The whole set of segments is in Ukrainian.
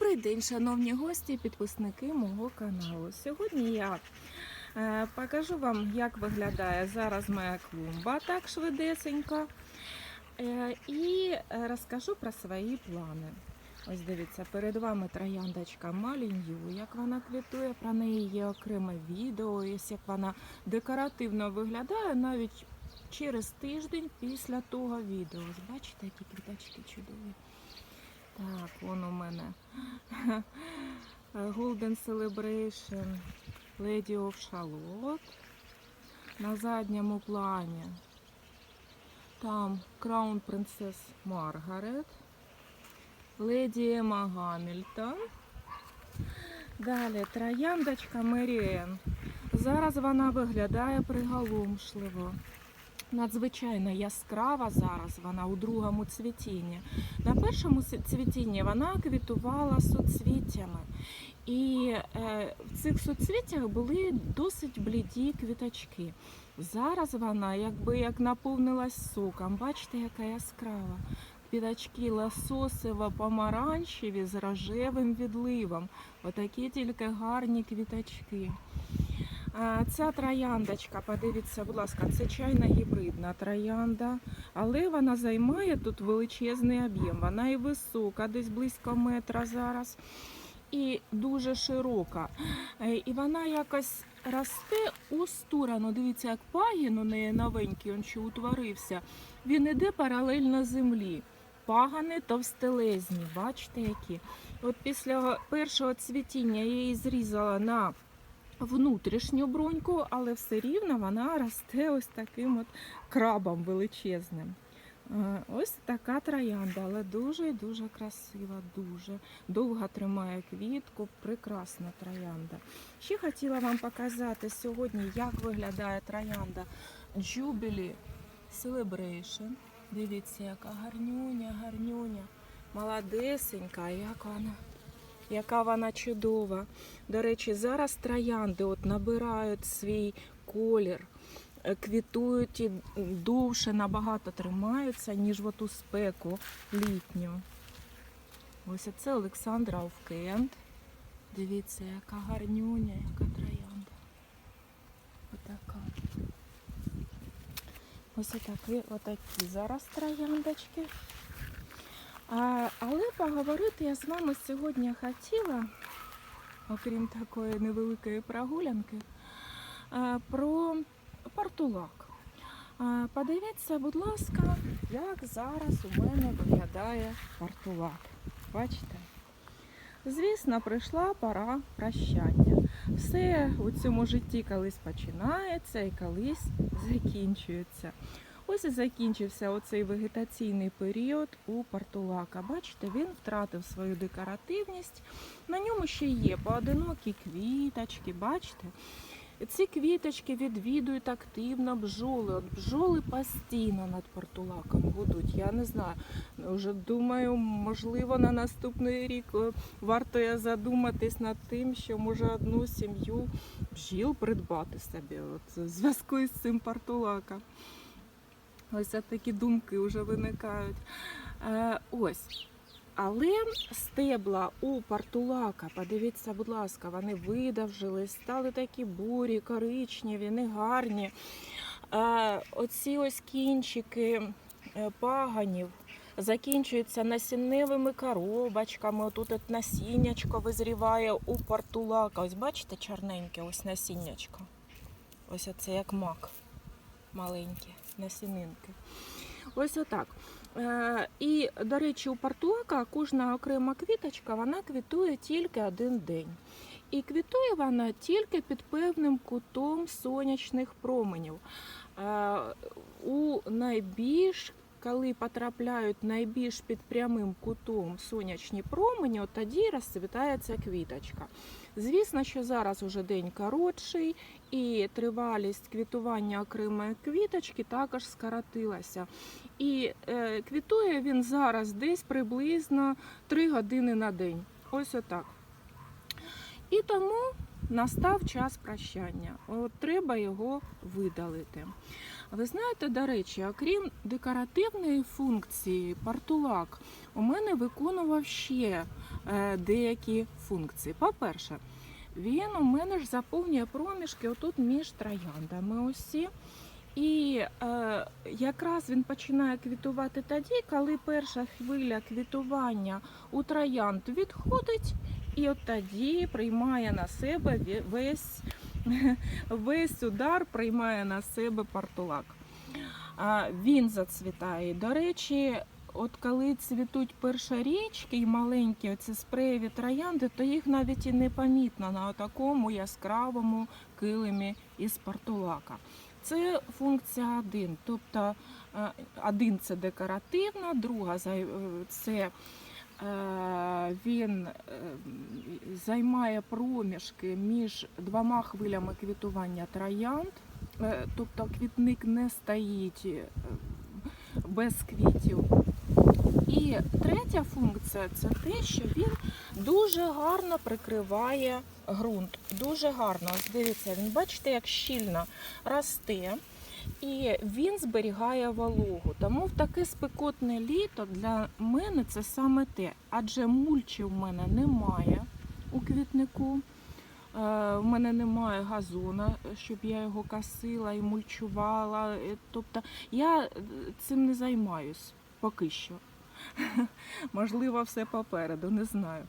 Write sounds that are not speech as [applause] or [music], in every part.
Добрий день, шановні гості і підписники мого каналу. Сьогодні я е, покажу вам, як виглядає зараз моя клумба так швидесенько. Е, і е, розкажу про свої плани. Ось дивіться, перед вами трояндочка Малінью, як вона квітує, про неї є окреме відео, як вона декоративно виглядає навіть через тиждень після того відео. Бачите, які квіточки чудові. Так, вон у мене [laughs] Golden Celebration Lady of Charlotte. На задньому плані там Crown Princess Margaret, Леді Ема Гамільтон. Далі трояндочка Меріен. Зараз вона виглядає приголомшливо. Надзвичайно яскрава зараз вона у другому цвітінні. На першому цвітінні вона квітувала суцвіттями. І е, в цих суцвіттях були досить бліді квіточки. Зараз вона якби як наповнилась соком. Бачите, яка яскрава. Квіточки лососево помаранчеві з рожевим відливом. Отакі тільки гарні квіточки. Ця трояндочка, подивіться, будь ласка, це чайна гібридна троянда, але вона займає тут величезний об'єм. Вона і висока, десь близько метра зараз, і дуже широка. Е, І вона якось росте у сторону. Дивіться, як пагін у неї новенький, він ще утворився. Він іде паралельно землі. Пагани товстелезні, бачите які. От після першого цвітіння я її зрізала на внутрішню бруньку, але все рівно вона росте ось таким от крабом величезним. Е, Ось така троянда, але дуже і дуже красива, дуже довго тримає квітку, прекрасна троянда. Ще хотіла вам показати сьогодні, як виглядає троянда Jubilee Celebration. Дивіться, яка гарнюня, гарнюня, молодесенька, як вона яка вона чудова. До речі, зараз троянди от набирають свій колір, е, квітують і довше набагато тримаються, ніж в оту спеку літню. Ось це Олександра Овкент. Дивіться, яка гарнюня, яка троянда. Отака. Ось отакі, отакі зараз трояндочки. Але поговорити я з вами сьогодні хотіла, окрім такої невеликої прогулянки, а, про портулак. А, Подивіться, будь ласка, як зараз у мене виглядає портулак. Бачите? Звісно, прийшла пора прощання. Все у цьому житті колись починається і колись закінчується. Ось і закінчився оцей вегетаційний період у портулака. Бачите, він втратив свою декоративність. На ньому ще є поодинокі квіточки, бачите? Ці квіточки відвідують активно бджоли. От бджоли постійно над портулаком гудуть. Я не знаю. Вже думаю, можливо, на наступний рік е, варто я задуматись над тим, що може одну сім'ю бджіл придбати собі. От в зв'язку із цим портулаком. Ось такі думки вже виникають. Е, ось. Але стебла у портулака, подивіться, будь ласка, вони видовжились, стали такі бурі, коричневі, негарні. Е, оці ось кінчики е, паганів закінчуються насінневими коробочками. Отут от насіннячко визріває у портулака. Ось бачите, чорненьке ось насіннячко. Ось оце як мак маленькі насінинки. Ось отак. Е, і, до речі, у партуака кожна окрема квіточка вона квітує тільки один день. І квітує вона тільки під певним кутом сонячних променів. Е, у найбільш коли потрапляють найбільш під прямим кутом сонячні промені, от тоді розцвітає ця квіточка. Звісно, що зараз уже день коротший, і тривалість квітування окремої квіточки також скоротилася. І е, квітує він зараз десь приблизно 3 години на день. Ось отак. І тому настав час прощання. От треба його видалити. Ви знаєте, до речі, окрім декоративної функції, портулак у мене виконував ще е, деякі функції. По-перше, він у мене ж заповнює проміжки отут між трояндами. Усі. І е, якраз він починає квітувати тоді, коли перша хвиля квітування у троянд відходить, і от тоді приймає на себе весь, [laughs] весь удар, приймає на себе партулак. Він зацвітає. До речі, от коли цвітуть першорічки і маленькі оці спреєві троянди, то їх навіть і не помітно на такому яскравому килимі із партулака. Це функція один. Тобто один це декоративна, друга е, це він е, займає проміжки між двома хвилями квітування троянд. Е, Тобто квітник не стоїть е, без квітів. І третя функція це те, що він дуже гарно прикриває ґрунт. Дуже гарно. Дивіться, він бачите, як щільно росте. І він зберігає вологу. Тому в таке спекотне літо для мене це саме те. Адже мульчі в мене немає у квітнику. Е, В мене немає газона, щоб я його косила і мульчувала. Е, Тобто я е, цим не займаюсь поки що. [laughs] Можливо, все попереду, не знаю.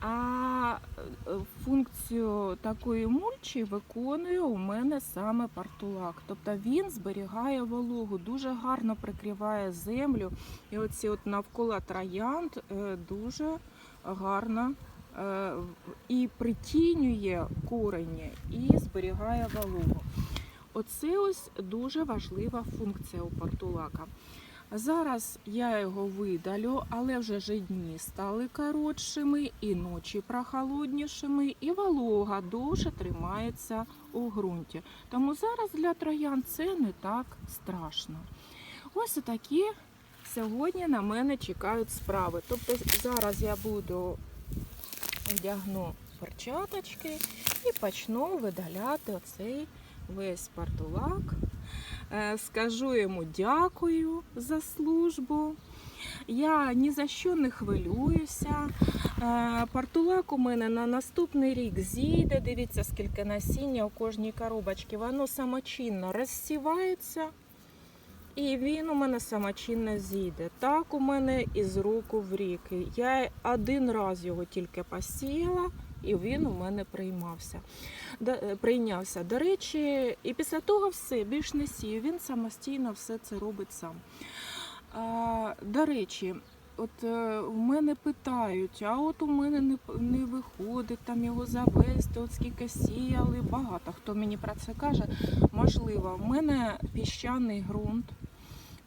А е, функцію такої мульчі виконує у мене саме партулак. Тобто він зберігає вологу, дуже гарно прикриває землю. І оці от навколо троянд е, дуже гарно е, і притінює корені, і зберігає вологу. Оце ось дуже важлива функція у партулака. Зараз я його видалю, але вже ж дні стали коротшими, і ночі прохолоднішими, і волога дуже тримається у ґрунті. Тому зараз для троян це не так страшно. Ось такі сьогодні на мене чекають справи. Тобто зараз я буду одягну перчаточки і почну видаляти оцей весь партулак. Е, Скажу йому дякую за службу. Я ні за що не хвилююся. Е, Партулак у мене на наступний рік зійде. Дивіться, скільки насіння у кожній коробочці. Воно самочинно розсівається. І він у мене самочинно зійде. Так у мене із року в рік. Я один раз його тільки посіяла, і він у мене приймався. Е, прийнявся. До речі, і після того все, більш не сію. Він самостійно все це робить сам. До речі, от е, в мене питають, а от у мене не, не виходить там його завести, от скільки сіяли. Багато хто мені про це каже. Можливо, в мене піщаний ґрунт.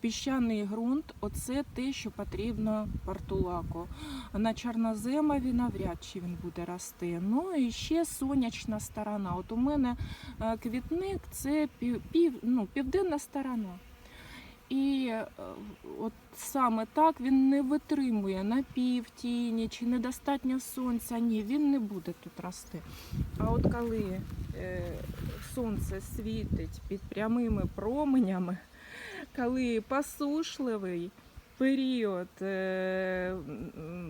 Піщаний ґрунт оце те, що потрібно партулаку. На чорноземові навряд чи він буде рости. Ну і ще сонячна сторона. От у мене е, квітник це пів, пів, ну, південна сторона. І е, от саме так він не витримує на півтіні чи недостатньо сонця. Ні, він не буде тут рости. А от коли е, сонце світить під прямими променями, коли посушливий період, е,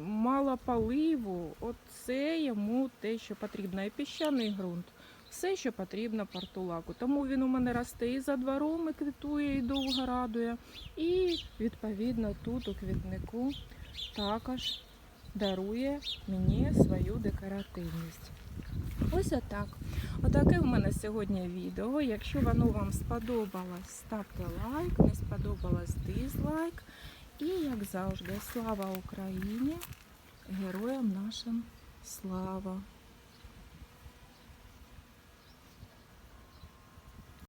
мало поливу, от це йому те, що потрібно. І піщаний ґрунт. Все, що потрібно партулаку. Тому він у мене росте і за двором, і квітує, і довго радує. І відповідно тут у квітнику також дарує мені свою декоративність. Ось отак. Отаке в мене сьогодні відео. Якщо воно вам сподобалось, ставте лайк, не сподобалось дизлайк. І як завжди, слава Україні! Героям нашим слава!